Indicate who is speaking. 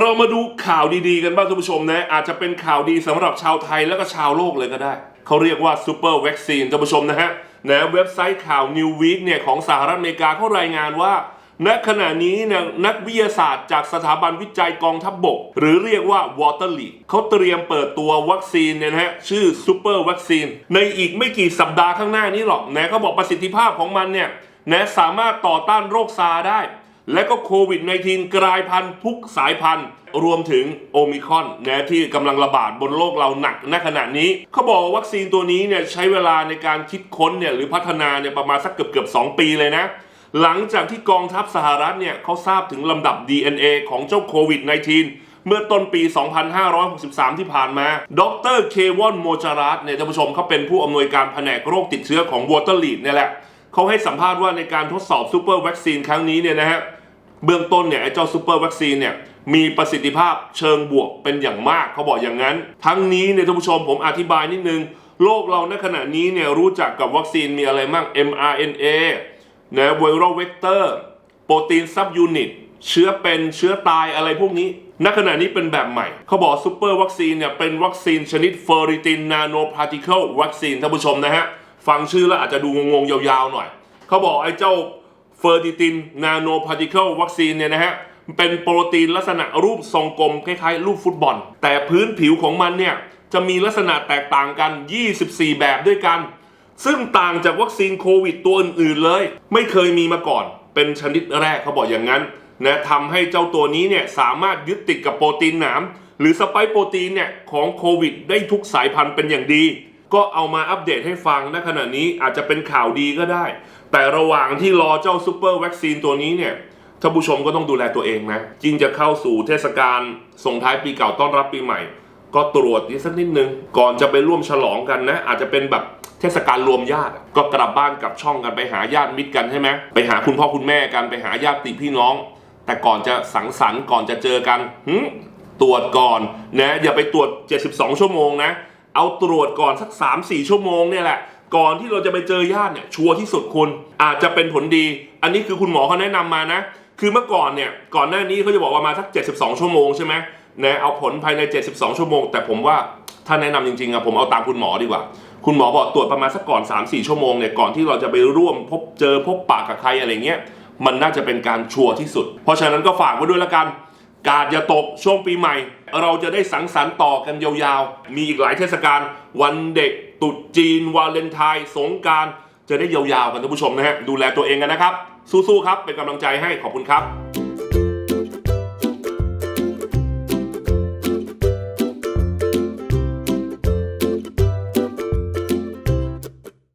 Speaker 1: เรามาดูข่าวดีๆกันบ้างท่านผู้ชมนะ อาจจะเป็นข่าวดีสำหรับชาวไทยแล้วก็ชาวโลกเลยก็ได้ เขาเรียกว่าซูเปอร์วัคซีนท่านผู้ชมนะฮะนะเว็บไซต์ข่าว New Week เนี่ยของสหรัฐอเมริกาเขารายงานว่า ณขณะนี้นี่ยนักวิทยาศาสตร์จากสถาบันวิจัยกองทัพบบก หรือเรียกว่า Water League เขาเตรียมเปิดตัววัคซีนเนี่ยนะฮะชื่อซูเปอร์วัคซีนในอีกไม่กี่สัปดาห์ข้างหน้านี้หรอกนะเขาบอกประสิทธิภาพของมันเนี่ยนะสามารถต่อต้านโรคซาร์ได้ และก็โควิด -19 กลายพันธุ์ทุกสายพันธุ์ รวมถึงโอมิคอนนะที่กำลังระบาดบนโลกเราหนักณขณะนี้ เขาบอกวัคซีนตัวนี้เนี่ยใช้เวลาในการคิดค้นเนี่ยหรือพัฒนาเนี่ยประมาณสักเกือบเกือบ2 ปีเลยนะ หลังจากที่กองทัพสหรัฐเนี่ยเขาทราบถึงลำดับ DNA ของเจ้าโควิด -19 เมื่อต้นปี 2563 ที่ผ่านมา ดร เควอน โมจารัสเนี่ยท่านผู้ชมเขาเป็นผู้อำนวยการแผนกโรคติดเชื้อของ Water Lead เนี่ยแหละ เขาให้สัมภาษณ์ว่าในการทดสอบซูเปอร์วัคซีนครั้งนี้เนี่ยนะฮะ เบื้องต้นเนี่ยไอ้เจ้าซูเปอร์วัคซีนเนี่ยมีประสิทธิภาพเชิงบวกเป็นอย่างมากเขาบอกอย่างนั้น ทั้งนี้เนี่ยท่านผู้ชมผมอธิบายนิดนึง โลกเราในขณะนี้เนี่ยรู้จักกับวัคซีนมีอะไรบ้าง mRNA นะไวรัลเวกเตอร์โปรตีนซับยูนิตเชื้อเป็นเชื้อตายอะไรพวกนี้ณขณะนี้เป็นแบบใหม่ เขาบอกซูเปอร์วัคซีนเนี่ยเป็นวัคซีนชนิดเฟอริตินนาโนพาร์ติเคิลวัคซีนท่านผู้ชมนะฮะ ฟังชื่อแล้วอาจจะดูงงๆยาวๆหน่อย เขาบอกไอ้เจ้า เฟอร์ติตินนาโนพาร์ติเคิลวัคซีนเนี่ยนะฮะเป็นโปรตีนลักษณะรูปทรงกลมคล้ายๆ รูปฟุตบอล แต่พื้นผิวของมันเนี่ยจะมีลักษณะแตกต่างกัน 24 แบบด้วยกัน ซึ่งต่างจากวัคซีนโควิดตัวอื่นๆเลย ไม่เคยมีมาก่อน เป็นชนิดแรกเขาบอกอย่างนั้นนะทำให้เจ้าตัวนี้เนี่ยสามารถยึดติดกับโปรตีนหนาม หรือสไปค์โปรตีนเนี่ยของโควิดได้ทุกสายพันธุ์เป็นอย่างดี ก็เอามาอัปเดตให้ฟังณขณะนี้อาจจะเป็นข่าวดีก็ได้ แต่ระหว่างที่รอเจ้าซูเปอร์วัคซีนตัวนี้เนี่ยท่านผู้ชมก็ต้องดูแลตัวเองนะจริงจะเข้าสู่เทศกาลส่งท้ายปีเก่าต้อนรับปีใหม่ ก็ตรวจนิดสักนิดนึง ก่อนจะไปร่วมฉลองกันนะ อาจจะเป็นแบบเทศกาลรวมญาติก็กลับบ้านกลับช่องกันไปหาญาติมิตรกันใช่ไหมไปหาคุณพ่อคุณแม่กันไปหาญาติพี่น้อง แต่ก่อนจะสังสรรค์ก่อนจะเจอกันหึตรวจก่อนนะอย่าไปตรวจ 72 ชั่วโมงนะ เอาตรวจก่อนสัก 3-4 ชั่วโมงเนี่ยแหละ ก่อนที่เราจะไปเจอญาติเนี่ยชัวร์ที่สุดคุณอาจจะเป็นผลดี อันนี้คือคุณหมอเขาแนะนำมานะ คือเมื่อก่อนเนี่ยก่อนหน้านี้เขาจะบอกว่ามาสัก 72 ชั่วโมงใช่ไหมนะเอาผลภายใน 72 ชั่วโมง แต่ผมว่าถ้าแนะนำจริงๆอะผมเอาตามคุณหมอดีกว่า คุณหมอบอกตรวจประมาณสักก่อน 3-4 ชั่วโมงเนี่ยก่อนที่เราจะไปร่วมพบเจอพบปะกับใครอะไรเงี้ยมันน่าจะเป็นการชัวร์ที่สุด เพราะฉะนั้นก็ฝากไว้ด้วยละกัน กาดอย่าตกช่วงปีใหม่ เราจะได้สังสรรค์ต่อกันยาวๆ มีอีกหลายเทศกาลวันเด็กตรุดจีน วาเลนไทน์สงกรารจะได้ยาวๆกันท่านผู้ชมนะฮะดูแลตัวเองกันนะครับ สู้ๆครับเป็นกำลังใจให้ขอบคุณครับ